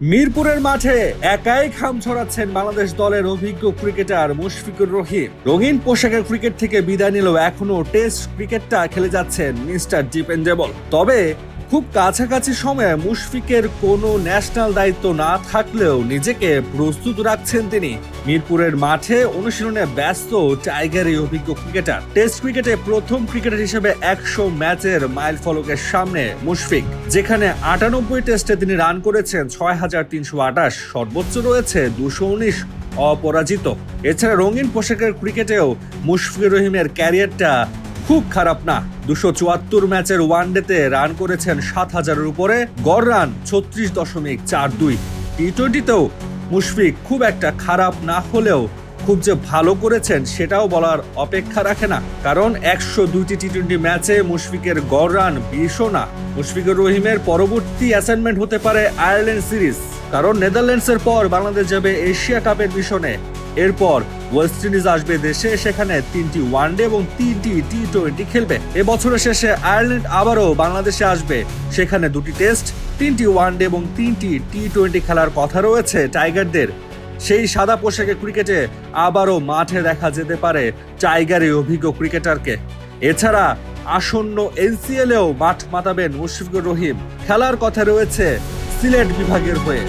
মিরপুরের মাঠে একাই খাম ছড়াচ্ছেন বাংলাদেশ দলের অভিজ্ঞ ক্রিকেটার মুশফিকুর রহিম। রঙিন পোশাকের ক্রিকেট থেকে বিদায় নিল এখনও টেস্ট ক্রিকেটটা খেলে যাচ্ছেন মিস্টার ডিপেন্ডেবল। তবে খুব কাছাকাছি সময়ে মুশফিকের কোনো ন্যাশনাল দায়িত্ব না থাকলেও নিজেকে প্রস্তুত রাখছেন তিনি। মিরপুরের মাঠে অনুশীলনে ব্যস্ত টাইগার এই অভিজ্ঞ ক্রিকেটার। টেস্ট ক্রিকেটে প্রথম ক্রিকেটার হিসেবে একশো ম্যাচের মাইল ফলকের সামনে মুশফিক, যেখানে আটানব্বই টেস্টে তিনি রান করেছেন ছয় হাজার তিনশো আঠাশ সর্বোচ্চ রয়েছে দুশো উনিশ, অপরাজিত। এছাড়া রঙিন পোশাকের ক্রিকেটেও মুশফিকুর রহিমের ক্যারিয়ারটা খুব খারাপ না। দুশো চুয়াত্তর ম্যাচের ওয়ান ওয়ানডেতে রান করেছেন সাত হাজারের উপরে। গড় রান ছত্রিশ দশমিক চার দুই। টি টোয়েন্টিতেও মুশফিক খুব একটা খারাপ না হলেও খুব যে ভালো করেছেন সেটাও বলার অপেক্ষা রাখে না। কারণ একশো দুইটি টি টোয়েন্টি ম্যাচে মুশফিকের গড় রান বিশও না। মুশফিকুর রহিমের পরবর্তী অ্যাসাইনমেন্ট হতে পারে আয়ারল্যান্ড সিরিজ। কারণ নেদারল্যান্ডসের পর বাংলাদেশ যাবে এশিয়া কাপের মিশনে। এরপর ওয়েস্ট ইন্ডিজ আসবে দেশে, সেখানে তিনটি ওয়ানডে এবং তিনটি টি টোয়েন্টি খেলবে। এবছরের শেষে আয়ারল্যান্ড আবারও বাংলাদেশে আসবে। সেখানে দুটি টেস্ট, তিনটি ওয়ানডে এবং তিনটি টি টোয়েন্টি খেলার কথা রয়েছে টাইগারদের। সেই সাদা পোশাকে ক্রিকেটে আবারও মাঠে দেখা যেতে পারে টাইগারের অভিজ্ঞ ক্রিকেটারকে। এছাড়া আসন্ন এনসিএলেও মাঠ মাতাবেন মুশফিকুর রহিম। খেলার কথা রয়েছে সিলেট বিভাগের হয়ে।